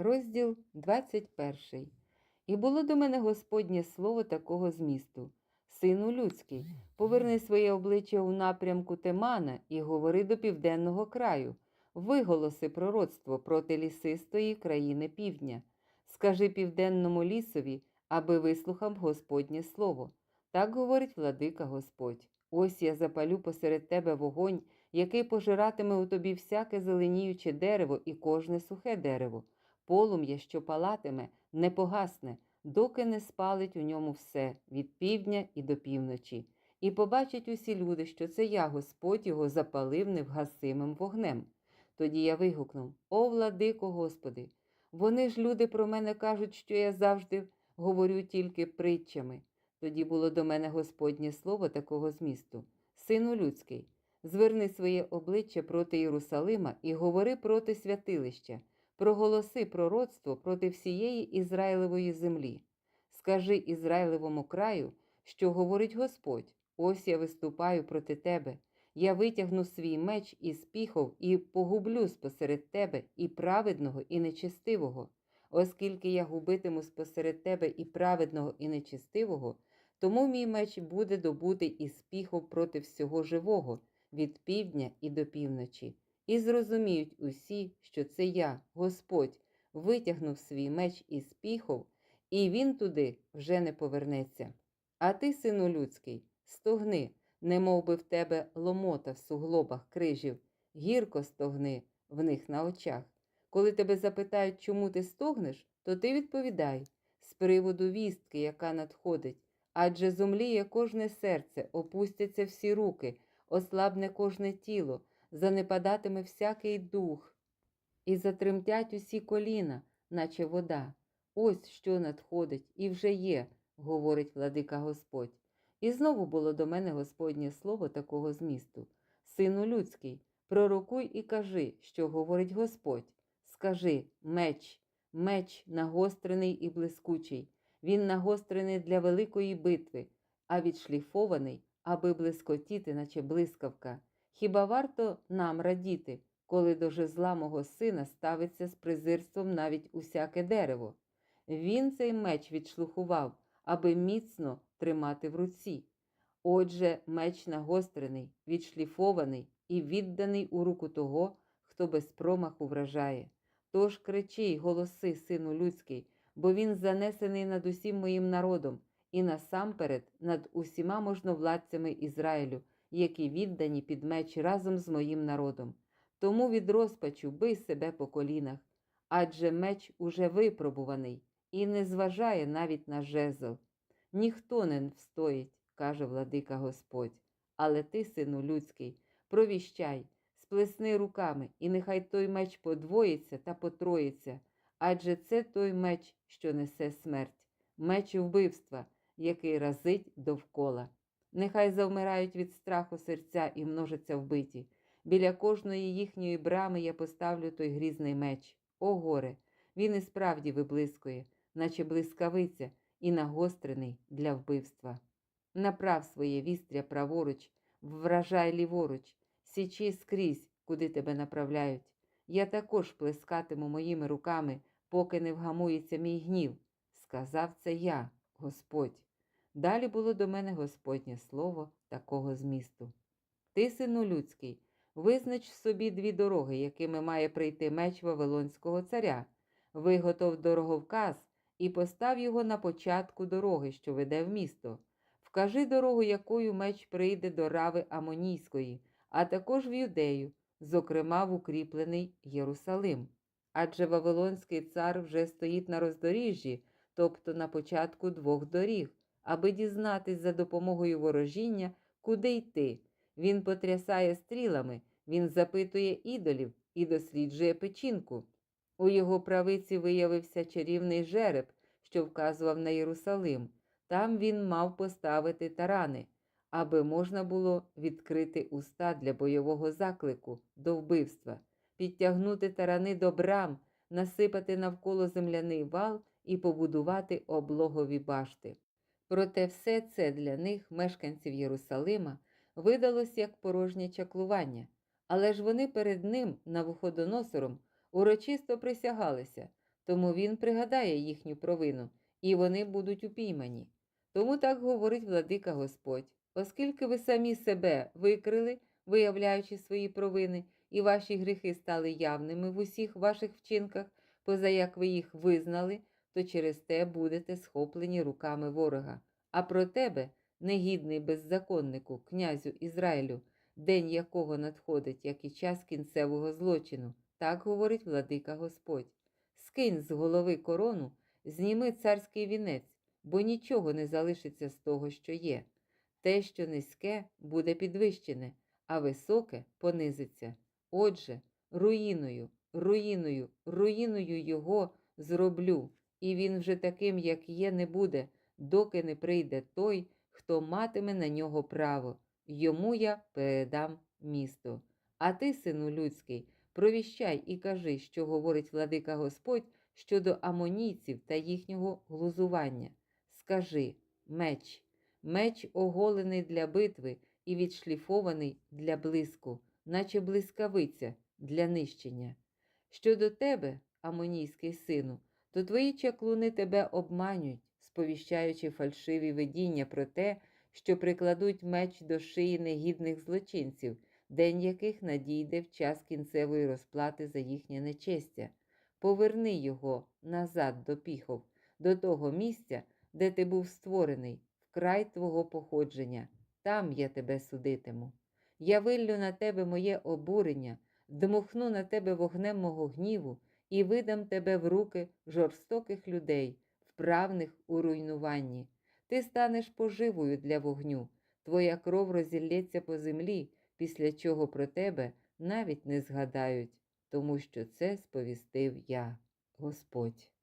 Розділ 21. І було до мене Господнє слово такого змісту. Сину людський, поверни своє обличчя у напрямку Темана і говори до південного краю, виголоси пророцтво проти лісистої країни півдня. Скажи південному лісові, аби вислухав Господнє слово. Так говорить владика Господь. Ось я запалю посеред тебе вогонь, який пожиратиме у тобі всяке зеленіюче дерево і кожне сухе дерево. Полум'я, що палатиме, не погасне, доки не спалить у ньому все від півдня і до півночі. І побачать усі люди, що це я, Господь, його запалив невгасимим вогнем. Тоді я вигукнув: О, владико Господи! Вони ж люди про мене кажуть, що я завжди говорю тільки притчами. Тоді було до мене Господнє слово такого змісту: Сину людський, зверни своє обличчя проти Єрусалима і говори проти святилища, проголоси пророцтво проти всієї Ізраїлевої землі. Скажи Ізраїлевому краю, що говорить Господь: ось я виступаю проти тебе. Я витягну свій меч із піхов і погублю спосеред тебе і праведного, і нечестивого. Оскільки я губитиму спосеред тебе і праведного, і нечестивого, тому мій меч буде добутий із піхов проти всього живого, від півдня і до півночі. І зрозуміють усі, що це я, Господь, витягнув свій меч із піхов, і він туди вже не повернеться. А ти, сину людський, стогни, не мов би в тебе ломота в суглобах крижів, гірко стогни в них на очах. Коли тебе запитають, чому ти стогнеш, то ти відповідай з приводу вістки, яка надходить, адже зумліє кожне серце, опустяться всі руки, ослабне кожне тіло, занепадатиме всякий дух, і затремтять усі коліна, наче вода. Ось що надходить, і вже є, говорить владика Господь. І знову було до мене Господнє слово такого змісту. Сину людський, пророкуй і кажи, що говорить Господь. Скажи меч, меч нагострений і блискучий. Він нагострений для великої битви, а відшліфований, аби блискотіти, наче блискавка. Хіба варто нам радіти, коли до жезла мого сина ставиться з презирством навіть усяке дерево? Він цей меч відшлухував, аби міцно тримати в руці. Отже, меч нагострений, відшліфований і відданий у руку того, хто без промаху вражає. Тож кричи й голоси, сину людський, бо він занесений над усім моїм народом і насамперед над усіма можновладцями Ізраїлю, які віддані під меч разом з моїм народом. Тому від розпачу бий себе по колінах, адже меч уже випробуваний і не зважає навіть на жезл. Ніхто не встоїть, каже владика Господь. Але ти, сину людський, провіщай, сплесни руками, і нехай той меч подвоїться та потроїться, адже це той меч, що несе смерть, меч вбивства, який разить довкола. Нехай завмирають від страху серця і множаться вбиті. Біля кожної їхньої брами я поставлю той грізний меч. О горе! Він і справді виблискує, наче блискавиця, і нагострений для вбивства. Направ своє вістря праворуч, вражай ліворуч, січи скрізь, куди тебе направляють. Я також плескатиму моїми руками, поки не вгамується мій гнів. Сказав це я, Господь. Далі було до мене Господнє слово такого змісту. Ти, сину людський, визнач собі дві дороги, якими має прийти меч Вавилонського царя, виготов дороговказ і постав його на початку дороги, що веде в місто. Вкажи дорогу, якою меч прийде до рави Амонійської, а також в юдею, зокрема в укріплений Єрусалим. Адже Вавилонський цар вже стоїть на роздоріжжі, тобто на початку двох доріг, аби дізнатись за допомогою ворожіння, куди йти. Він потрясає стрілами, він запитує ідолів і досліджує печінку. У його правиці виявився чарівний жереб, що вказував на Єрусалим. Там він мав поставити тарани, аби можна було відкрити уста для бойового заклику до вбивства, підтягнути тарани до брам, насипати навколо земляний вал і побудувати облогові башти. Проте все це для них, мешканців Єрусалима, видалось як порожнє чаклування, але ж вони перед ним, Навуходоносором, урочисто присягалися, тому він пригадає їхню провину, і вони будуть упіймані. Тому так говорить владика Господь, оскільки ви самі себе викрили, виявляючи свої провини, і ваші гріхи стали явними в усіх ваших вчинках, поза як ви їх визнали, то через те будете схоплені руками ворога. А про тебе, негідний беззаконнику, князю Ізраїлю, день якого надходить, як і час кінцевого злочину, так говорить владика Господь. Скинь з голови корону, зніми царський вінець, бо нічого не залишиться з того, що є. Те, що низьке, буде підвищене, а високе понизиться. Отже, руїною, руїною, руїною його зроблю, і він вже таким, як є, не буде, доки не прийде той, хто матиме на нього право. Йому я передам місто. А ти, сину людський, провіщай і кажи, що говорить владика Господь щодо амонійців та їхнього глузування. Скажи меч, меч оголений для битви і відшліфований для блиску, наче блискавиця для нищення. Щодо тебе, амонійський сину, то твої чаклуни тебе обманюють, сповіщаючи фальшиві видіння про те, що прикладуть меч до шиї негідних злочинців, день яких надійде в час кінцевої розплати за їхнє нечестя. Поверни його назад до піхов, до того місця, де ти був створений, в край твого походження, там я тебе судитиму. Я виллю на тебе моє обурення, дмухну на тебе вогнем мого гніву і видам тебе в руки жорстоких людей, вправних у руйнуванні. Ти станеш поживою для вогню, твоя кров розілється по землі, після чого про тебе навіть не згадають, тому що це сповістив я, Господь.